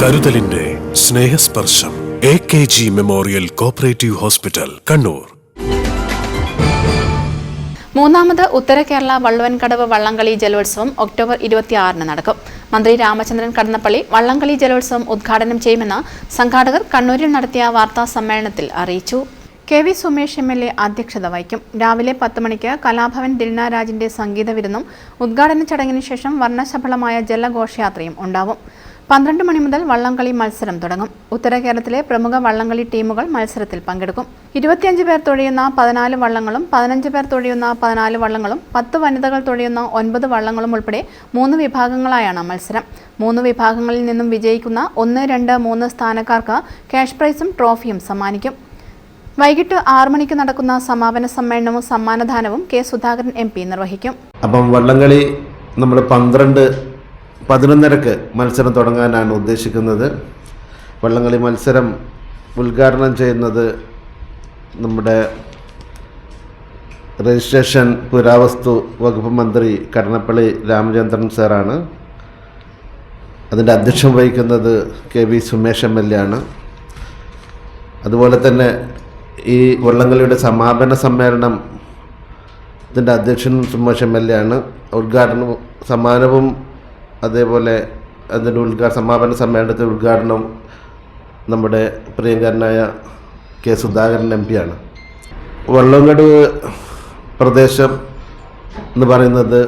കരുതലിന്റെ Snehasparsham A K G memorial cooperative hospital Kannur. മൂന്നാമത് ഉത്തര കേരള വള്ളുവൻകടവ് വള്ളംകളി ജലോത്സവം ഒക്ടോബർ ഇരുപത്തിയാറിന് നടക്കും. മന്ത്രി രാമചന്ദ്രൻ കടന്നപ്പള്ളി വള്ളംകളി ജലോത്സവം ഉദ്ഘാടനം ചെയ്യുമെന്ന് സംഘാടകർ കണ്ണൂരിൽ നടത്തിയ വാർത്താ സമ്മേളനത്തിൽ അറിയിച്ചു. K V Sumesh M L A അധ്യക്ഷത വഹിക്കും. രാവിലെ പത്ത് മണിക്ക് കലാഭവൻ ദിൽനാരാജിന്റെ സംഗീത വിരുന്നും ഉദ്ഘാടന ചടങ്ങിന് ശേഷം വർണശബളമായ ജലഘോഷയാത്രയും ഉണ്ടാവും. പന്ത്രണ്ട് മണി മുതൽ വള്ളംകളി മത്സരം തുടങ്ങും. ഉത്തര കേരളത്തിലെ പ്രമുഖ വള്ളംകളി ടീമുകൾ മത്സരത്തിൽ പങ്കെടുക്കും. ഇരുപത്തിയഞ്ച് പേർ തുഴയുന്ന പതിനാല് വള്ളങ്ങളും പതിനഞ്ച് പേർ തുഴയുന്ന പതിനാല് വള്ളങ്ങളും പത്ത് വനിതകൾ തുഴയുന്ന ഒൻപത് വള്ളങ്ങളും ഉൾപ്പെടെ മൂന്ന് വിഭാഗങ്ങളായാണ് മത്സരം. മൂന്ന് വിഭാഗങ്ങളിൽ നിന്നും വിജയിക്കുന്ന ഒന്ന് രണ്ട് മൂന്ന് സ്ഥാനക്കാർക്ക് ക്യാഷ് പ്രൈസും ട്രോഫിയും സമ്മാനിക്കും. വൈകിട്ട് ആറു മണിക്ക് നടക്കുന്ന സമാപന സമ്മേളനവും സമ്മാനദാനവും കെ സുധാകരൻ എം പി നിർവഹിക്കും. അപ്പം വള്ളംകളി നമ്മൾ പന്ത്രണ്ട് പതിനൊന്നരക്ക് മത്സരം തുടങ്ങാനാണ് ഉദ്ദേശിക്കുന്നത്. വള്ളംകളി മത്സരം ഉദ്ഘാടനം ചെയ്യുന്നത് നമ്മുടെ രജിസ്ട്രേഷൻ പുരാവസ്തു വകുപ്പ് മന്ത്രി കടന്നപ്പള്ളി രാമചന്ദ്രൻ സാറാണ്. അതിന്റെ അധ്യക്ഷം വഹിക്കുന്നത് K V Sumesh M L A ആണ്. അതുപോലെ തന്നെ ഈ വള്ളംകളിയുടെ സമാപന സമ്മേളനം ഇതിന്റെ അധ്യക്ഷൻ സുമേഷ് എം എൽ എ ആണ് ഉദ്ഘാടനവും സമ്മാനവും അതേപോലെ അതിന്റെ ഉദ്ഘാ സമാപന സമ്മേളനത്തെ ഉദ്ഘാടനം നമ്മുടെ പ്രിയങ്കരനായ കെ സുധാകരൻ എം ആണ്. വള്ളംകടവ് പ്രദേശം എന്ന് പറയുന്നത്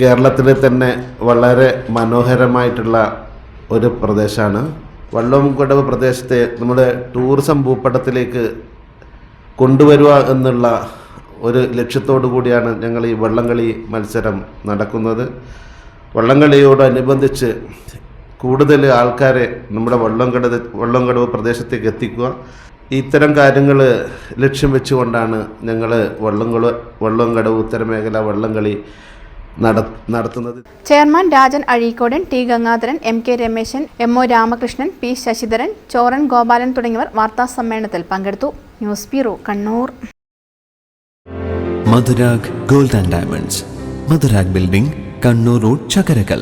കേരളത്തിലെ തന്നെ വളരെ മനോഹരമായിട്ടുള്ള ഒരു പ്രദേശമാണ്. വള്ളംകടവ് പ്രദേശത്തെ നമ്മുടെ ടൂറിസം ഭൂപടത്തിലേക്ക് കൊണ്ടുവരിക എന്നുള്ള ഒരു ലക്ഷ്യത്തോടു കൂടിയാണ് ഞങ്ങൾ ഈ വള്ളംകളി മത്സരം നടക്കുന്നത്. വള്ളംകളിയോടനുബന്ധിച്ച് കൂടുതൽ ആൾക്കാരെ നമ്മുടെ വള്ളംകട വള്ളംകടവ് പ്രദേശത്തേക്ക് എത്തിക്കുക. ഇത്തരം കാര്യങ്ങൾ ലക്ഷ്യം വെച്ചുകൊണ്ടാണ് ഞങ്ങൾ വള്ളംകള വള്ളംകടവ് ഉത്തരമേഖല വള്ളംകളി നടത്തുന്നത്. Chairman Rajan Azhikodan T Gangadharan M K Rameshan M O Ramakrishnan P Sasidharan Choran Gopalan തുടങ്ങിയവർ വാർത്താ സമ്മേളനത്തിൽ പങ്കെടുത്തു. News bureau Kannur. Madhurag gold and diamonds. Madhurag building Kannur road Chakkarakkal.